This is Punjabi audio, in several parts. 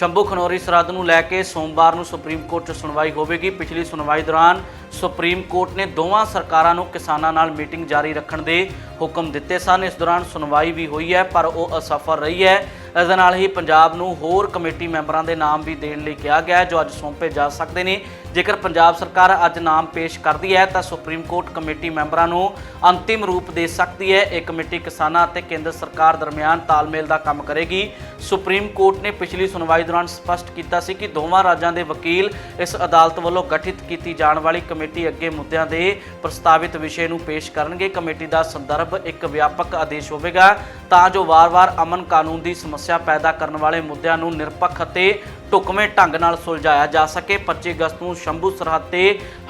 ਸ਼ੰਭੂ ਖਨੌਰੀ ਸਰਹੱਦ ਨੂੰ ਲੈ ਕੇ ਸੋਮਵਾਰ ਨੂੰ ਸੁਪਰੀਮ ਕੋਰਟ 'ਚ ਸੁਣਵਾਈ ਹੋਵੇਗੀ। ਪਿਛਲੀ ਸੁਣਵਾਈ ਦੌਰਾਨ ਸੁਪਰੀਮ ਕੋਰਟ ਨੇ ਦੋਵਾਂ ਸਰਕਾਰਾਂ ਨੂੰ ਕਿਸਾਨਾਂ ਨਾਲ ਮੀਟਿੰਗ ਜਾਰੀ ਰੱਖਣ ਦੇ ਹੁਕਮ ਦਿੱਤੇ ਸਨ। ਇਸ ਦੌਰਾਨ ਸੁਣਵਾਈ ਵੀ ਹੋਈ ਹੈ, ਪਰ ਉਹ ਅਸਫਲ ਰਹੀ ਹੈ। ਇਸ ਦੇ ਨਾਲ ਹੀ ਪੰਜਾਬ ਨੂੰ ਹੋਰ ਕਮੇਟੀ ਮੈਂਬਰਾਂ ਦੇ ਨਾਮ ਵੀ ਦੇਣ ਲਈ ਕਿਹਾ ਗਿਆ ਜੋ ਅੱਜ ਸੌਂਪੇ ਜਾ ਸਕਦੇ ਨੇ। ਜੇਕਰ ਪੰਜਾਬ ਸਰਕਾਰ ਅੱਜ ਨਾਮ ਪੇਸ਼ ਕਰਦੀ ਹੈ, ਤਾਂ ਸੁਪਰੀਮ ਕੋਰਟ ਕਮੇਟੀ ਮੈਂਬਰਾਂ ਨੂੰ ਅੰਤਿਮ ਰੂਪ ਦੇ ਸਕਦੀ ਹੈ। ਇਹ ਕਮੇਟੀ ਕਿਸਾਨਾਂ ਅਤੇ ਕੇਂਦਰ ਸਰਕਾਰ ਦਰਮਿਆਨ ਤਾਲਮੇਲ ਦਾ ਕੰਮ ਕਰੇਗੀ। ਸੁਪਰੀਮ ਕੋਰਟ ਨੇ ਪਿਛਲੀ ਸੁਣਵਾਈ ਦੌਰਾਨ ਸਪਸ਼ਟ ਕੀਤਾ ਸੀ ਕਿ ਦੋਵਾਂ ਰਾਜਾਂ ਦੇ ਵਕੀਲ ਇਸ ਅਦਾਲਤ ਵੱਲੋਂ ਗਠਿਤ ਕੀਤੀ ਜਾਣ ਵਾਲੀ ਕਮੇਟੀ ਅੱਗੇ ਮੁੱਦਿਆਂ ਦੇ ਪ੍ਰਸਤਾਵਿਤ ਵਿਸ਼ੇ ਨੂੰ ਪੇਸ਼ ਕਰਨਗੇ। ਕਮੇਟੀ ਦਾ ਸੰਦਰਭ ਇੱਕ ਵਿਆਪਕ ਆਦੇਸ਼ ਹੋਵੇਗਾ, ਤਾਂ ਜੋ ਵਾਰ-ਵਾਰ ਅਮਨ ਕਾਨੂੰਨ ਦੀ ਸਮੱਸਿਆ ਪੈਦਾ ਕਰਨ ਵਾਲੇ ਮੁੱਦਿਆਂ ਨੂੰ ਨਿਰਪੱਖ ਅਤੇ ਢੁਕਵੇਂ ਢੰਗ ਨਾਲ ਸੁਲਝਾਇਆ ਜਾ ਸਕੇ। 25 ਅਗਸਤ ਨੂੰ ਸ਼ੰਭੂ ਸਰਹੱਦ ਤੇ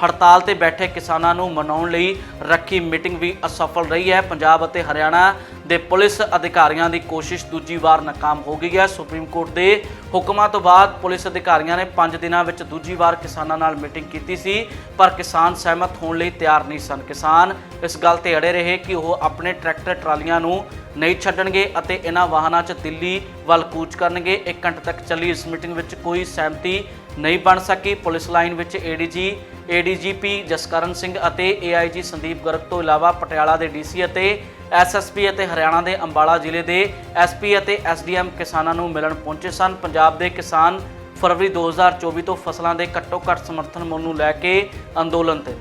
ਹੜਤਾਲ ਤੇ ਬੈਠੇ ਕਿਸਾਨਾਂ ਨੂੰ ਮਨਾਉਣ ਲਈ ਰੱਖੀ ਮੀਟਿੰਗ ਵੀ ਅਸਫਲ ਰਹੀ ਹੈ। ਪੰਜਾਬ ਅਤੇ ਹਰਿਆਣਾ ਦੇ ਪੁਲਿਸ ਅਧਿਕਾਰੀਆਂ ਦੀ ਕੋਸ਼ਿਸ਼ ਦੂਜੀ ਵਾਰ ਨਾਕਾਮ ਹੋ ਗਈ ਹੈ। ਸੁਪਰੀਮ ਕੋਰਟ ਦੇ ਹੁਕਮਾਂ ਤੋਂ ਬਾਅਦ ਪੁਲਿਸ ਅਧਿਕਾਰੀਆਂ ਨੇ 5 ਦਿਨਾਂ ਵਿੱਚ ਦੂਜੀ ਵਾਰ ਕਿਸਾਨਾਂ ਨਾਲ ਮੀਟਿੰਗ ਕੀਤੀ ਸੀ, ਪਰ ਕਿਸਾਨ ਸਹਿਮਤ ਹੋਣ ਲਈ ਤਿਆਰ ਨਹੀਂ ਸਨ। ਕਿਸਾਨ ਇਸ ਗੱਲ ਤੇ ਅੜੇ ਰਹੇ ਕਿ ਉਹ ਆਪਣੇ ਟਰੈਕਟਰ ਟਰਾਲੀਆਂ ਨੂੰ ਨਹੀਂ ਛੱਡਣਗੇ ਅਤੇ ਇਹਨਾਂ ਵਾਹਨਾਂ 'ਚ ਦਿੱਲੀ ਵੱਲ ਕੂਚ ਕਰਨਗੇ। 1 ਘੰਟੇ ਤੱਕ ਚੱਲੀ ਇਸ ਮੀਟਿੰਗ ਵਿੱਚ ਕੋਈ ਸਹਿਮਤੀ ਨਹੀਂ ਬਣ ਸਕੀ। ਪੁਲਿਸ ਲਾਈਨ ਵਿੱਚ ਏਡੀਜੀ ਏਡੀਜੀਪੀ ਜਸਕਰਨ ਸਿੰਘ ਅਤੇ ਏਆਈਜੀ ਸੰਦੀਪ ਗਰਗ ਤੋਂ ਇਲਾਵਾ ਪਟਿਆਲਾ ਦੇ ਡੀਸੀ ਅਤੇ ਐਸਐਸਪੀ ਅਤੇ ਹਰਿਆਣਾ ਦੇ ਅੰਬਾਲਾ ਜ਼ਿਲ੍ਹੇ ਦੇ ਐਸਪੀ ਅਤੇ ਐਸਡੀਐਮ ਕਿਸਾਨਾਂ ਨੂੰ ਮਿਲਣ ਪਹੁੰਚੇ ਸਨ। ਪੰਜਾਬ ਦੇ ਕਿਸਾਨ ਫਰਵਰੀ 2024 ਤੋਂ ਫਸਲਾਂ ਦੇ ਘੱਟੋ ਘੱਟ ਸਮਰਥਨ ਮੁੱਲ ਨੂੰ ਲੈ ਕੇ ਅੰਦੋਲਨ ਤੇ